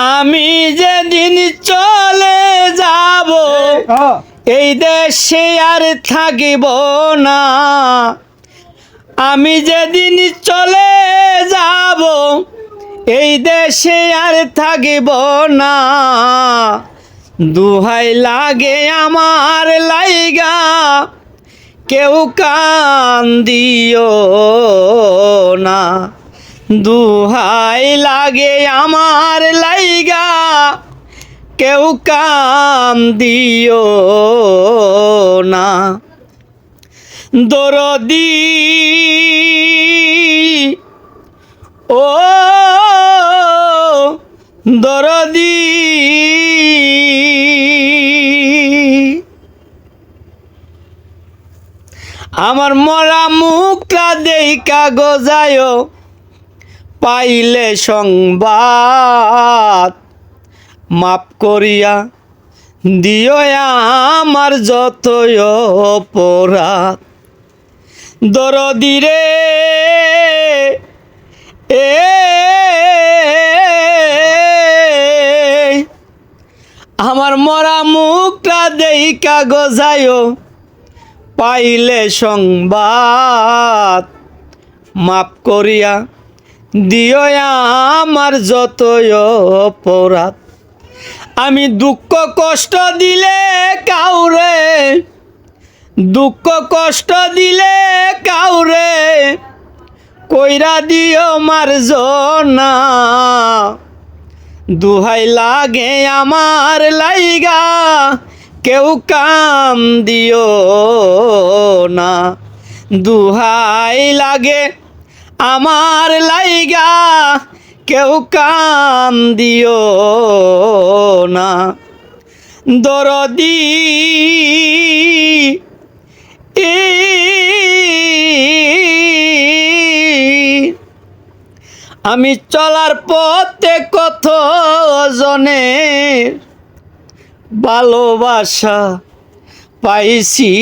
আমি যেদিন চলে যাব এই দেশে আর থাকিব না। আমি যেদিন চলে যাব এই দেশে আর থাকিব না। দুহাই লাগে আমার লাইগা কেউ কান দিও না। দুহাই লাগে আমার লাইগা, কেউ কাম দিও না। দরদি, ও দরদি, আমার মরা মুখটা দেই কাগজায় পাইলে সংবাদ মাপ করিয়া দিও আমার যতই অপরাধ। দরদিরে এ আমার মরা মুখটা দেই কাগজায় পাইলে সংবাদ মাপ করিয়া দিও আমার যতই অপরাধ। আমি দুঃখ কষ্ট দিলে কাউরে, দুঃখ কষ্ট দিলে কাউরে, কইরা দিও মার জনা। দুহাই লাগে আমার লাইগা, কেউ কাম দিও না। দুহাই লাগে আমার লাইগা কেউ কাম দিও না। দরদি আমি চলার পথে কত জনের ভালোবাসা পাইছি।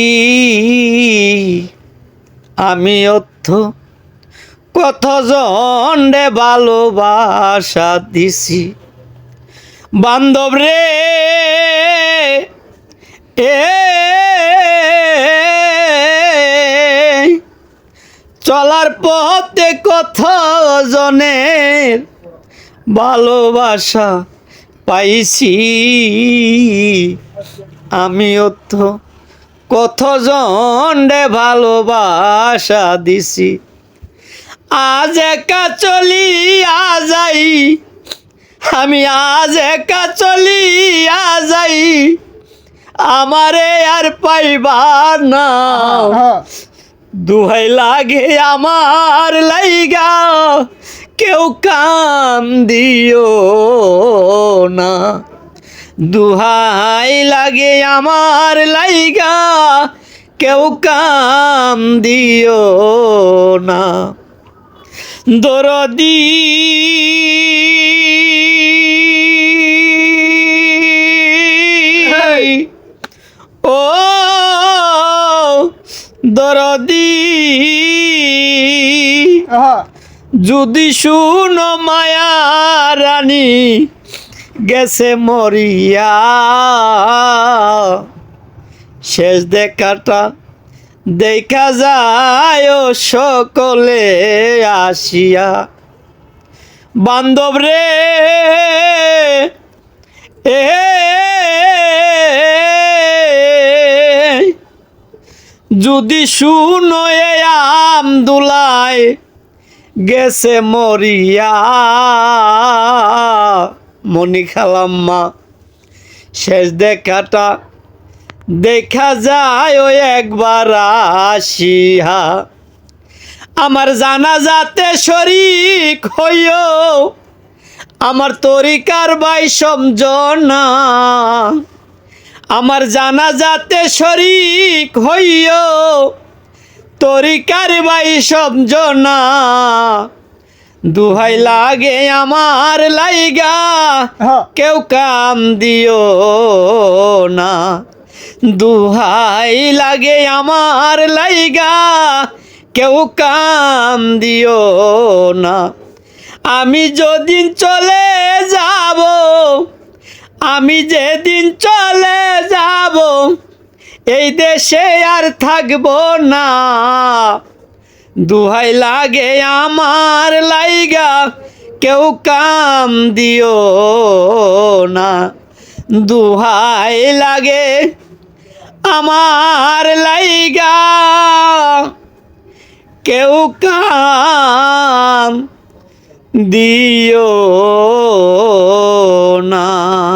আমি অর্থ কত জন্ডে ভালোবাসা দিছি। বান্ধব রে, এ চলার পথে কত জনের ভালোবাসা পাইছি। আমিও তো কত জন্ডে ভালোবাসা দিছি। আজ একা চলিয়া যাই আমি আজ একা চলিয়া যাই আমারে আর পাইবার না। দুহাই লাগে আমার লাইগা কেউ কাম দিও না। দুহাই লাগে আমার লাইগা কেউ কাম দিও না। দরদি। ও দরদি। যদি শুনো মায়া রানী গেছে মরিয়া। শেষ দেখাটা দেখা যায় সকলে আসিয়া, বান্ধব রে, এ, যদি শুনো এ আমদুলায়, গেছে মরিয়া মনি খালাম্মা শেষ দেখাটা দেখা যায় ওই একবার আসিয়া। আমার জানা যাতে শরিক হইও। আমার তরিকার বাই সমঝনা। আমার জানা যাতে শরিক হইও। তরিকার বাই সমঝনা। দুহাই লাগে আমার লাইগা। কেউ কাম দিও না। দুহাই লাগে আমার লাইগা, কেউ কাম দিও না। আমি যদি চলে যাব, আমি যেদিন চলে যাব, এই দেশে আর থাকব না। দুহাই লাগে আমার লাইগা, কেউ কাম দিও না। দুহাই লাগে আমার লাইগা। কেউ কাম দিও না।